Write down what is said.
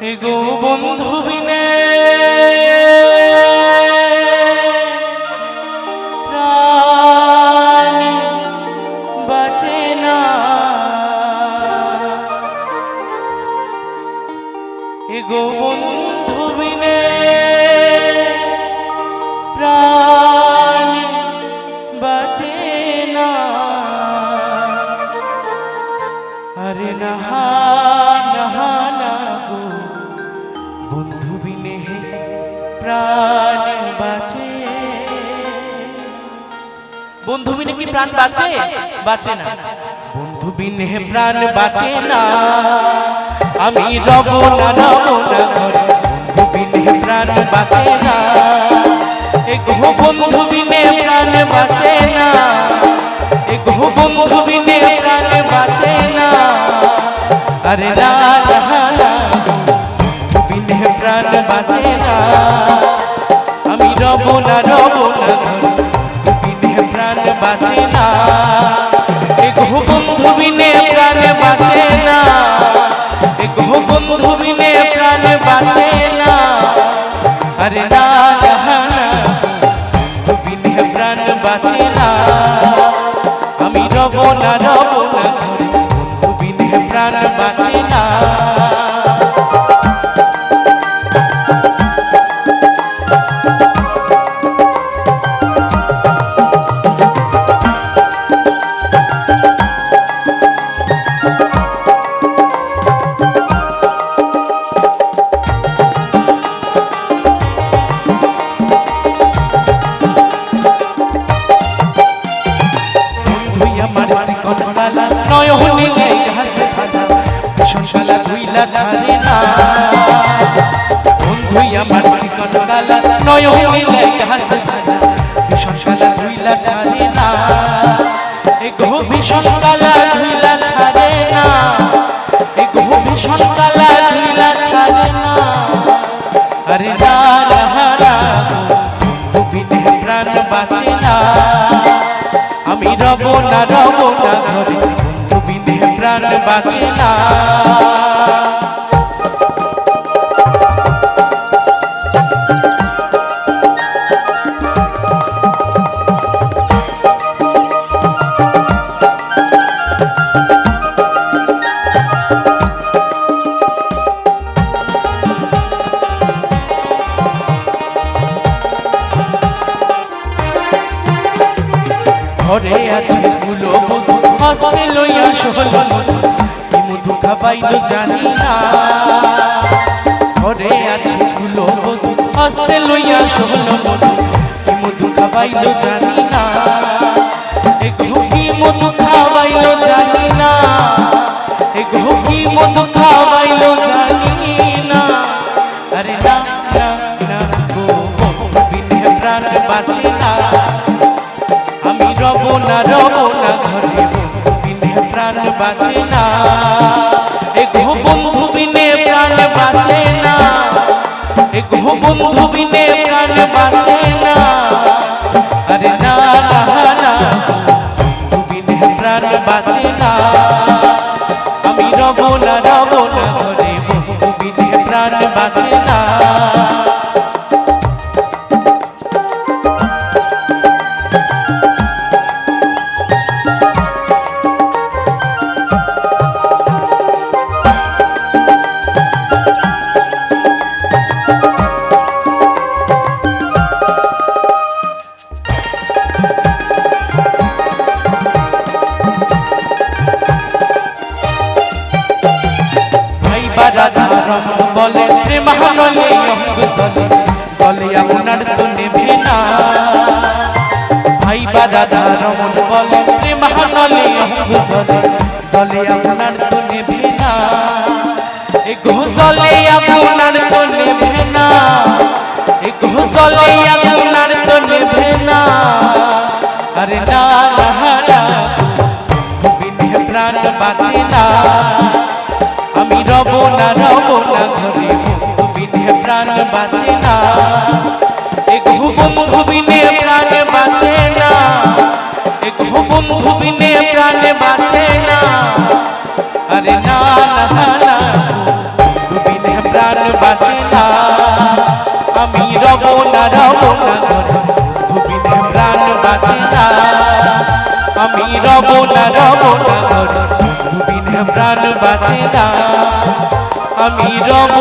এগো বন্ধু বিনে বন্ধু প্রাণ বাঁচে। বন্ধু বিনে কি প্রাণ বাঁচে? বাঁচে না। বন্ধু বিনে প্রাণ বাঁচে না। আমি রব না রব না ঘরে। বন্ধু বিনে প্রাণ বাঁচে না। এগো বন্ধু বিনে প্রাণ বাঁচে রব না রব না বিনে প্রাণ বাঁচে না। এগো বন্ধু বিনে প্রাণ বাঁচে না। এগো বন্ধু বিনে প্রাণ বাঁচে না। আরে না না বিনে প্রাণ বাঁচে না। আমি রব না রব না। কালা নয় হইলে ঘাসে ফালা ভীষণ শালা ধুইলা ছাড়ে না এগো ভীষণ কালা ধুইলা ছাড়ে না এগো ভীষণ কালা ধুইলা ছাড়ে না আরে না বন্ধু বিনে প্রাণ বাঁচে না আমি রব না রব না ঘরে বিনে প্রাণ বাঁচে না। ঘরে আছে ফুলো মধু, হস্তে লইয়া সহল কি মধু খাবাইল জানি না। ঘরে আছে ফুলো মধু, হস্তে লইয়া সহল কি মধু খাবাইল জানি না। রব না রব না ঘরে বন্ধু বিনে প্রাণ বাঁচে না। এগো বন্ধু বিনে প্রাণ বাঁচে না। এগো বন্ধু বিনে প্রাণ বাঁচে না। আরে না না না বন্ধু বিনে প্রাণ বাঁচে না। আমি রব না রব না ঘরে বন্ধু বিনে প্রাণ বাঁচে না। বলে প্রেম অঙ্গ জলে জলে আপনার তো নেবে না ভাই বারাদা রমন বলে প্রেম অঙ্গ জলে জলে আপনার তো নেবে না আপনার তো নেবে না জলে প্রাণ বাঁচে না। একটু বন্ধু বিনে প্রাণ বাঁচে না। একটু বন্ধু বিনে প্রাণ বাঁচে না। আরে না না না বিনে প্রাণ বাঁচে না। আমি রব না রব না বন্ধু বিনে প্রাণ বাঁচে না। আমি রব না রব না বন্ধু বিনে প্রাণ বাঁচে না। আমি রব